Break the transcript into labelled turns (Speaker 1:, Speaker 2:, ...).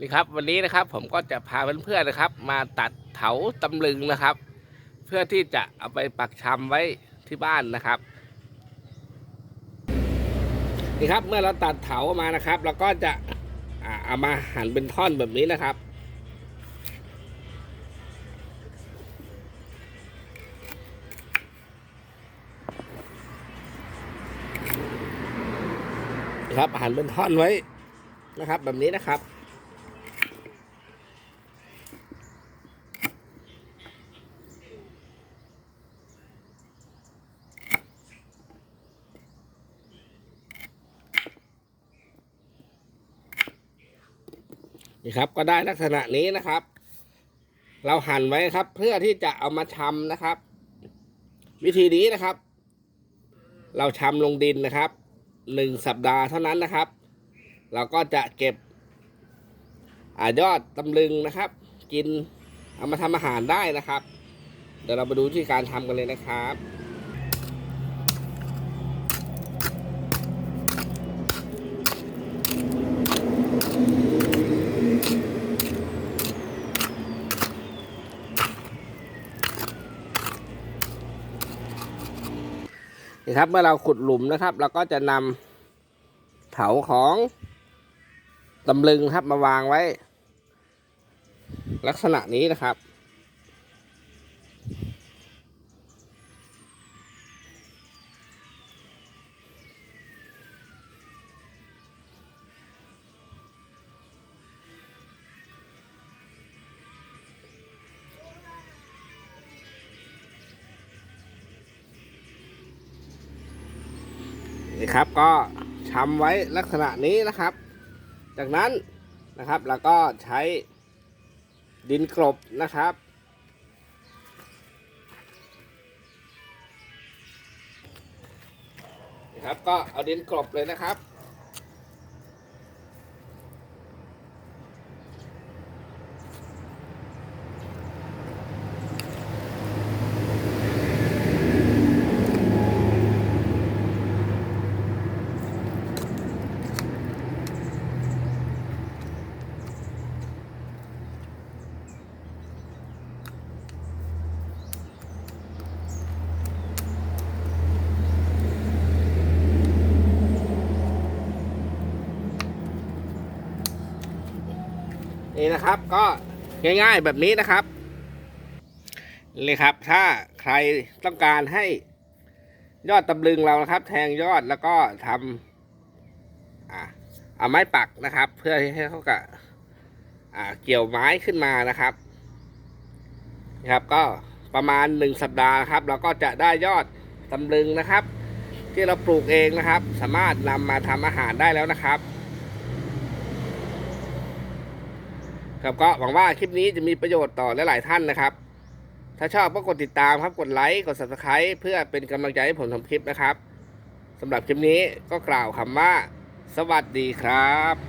Speaker 1: นี่ครับวันนี้นะครับผมก็จะพาเพื่อนๆนะครับ มาตัดเถาตำลึงนะครับ เพื่อที่จะเอาไปปักชำไว้ที่บ้านนะครับนี่ครับเมื่อเราตัดเถามานะครับเราก็จะเอามาหั่นเป็นท่อนแบบนี้นะครับนะครับหั่นเป็นท่อนไว้นะครับ แบบนี้นะครับ นี่ครับ ก็ได้ลักษณะนี้นะครับ เราหั่นไว้ครับ เพื่อที่จะเอามาชำนะครับ วิธีนี้นะครับ เราชำลงดินนะครับหนึ่งสัปดาห์เท่านั้นนะครับ เราก็จะเก็บอยอดตำลึงนะครับ กินเอามาทำอาหารได้นะครับ เดี๋ยวเรามาดูที่การทำกันเลยนะครับ นะครับ เมื่อเราขุดหลุมนะครับ เราก็จะนำเถาของตำลึงครับมาวางไว้ ลักษณะนี้นะครับ นี่ครับก็ชำไว้ลักษณะนี้นะครับ จากนั้นนะครับเราก็ใช้ดินกลบนะครับ นี่ครับก็เอาดินกลบเลยนะครับ นี่นะครับก็ง่ายๆแบบนี้นะครับเลยครับ ถ้าใครต้องการให้ยอดตำลึงเรานะครับ แทงยอดแล้วก็ทำอ่าเอาไม้ปักนะครับ เพื่อให้เขากับอ่าเกี่ยวไม้ขึ้นมานะครับนะครับ ก็ประมาณหนึ่งสัปดาห์ครับ เราก็จะได้ยอดตำลึงนะครับ ที่เราปลูกเองนะครับ สามารถนำมาทำอาหารได้แล้วนะครับ ครับก็หวังว่าคลิปนี้จะมีประโยชน์ต่อหลายๆท่านนะครับ ถ้าชอบก็กดติดตามครับ กดไลค์ กด subscribe เพื่อเป็นกำลังใจให้ผมทำคลิปนะครับสำหรับคลิปนี้ก็กล่าวคำว่า สวัสดีครับ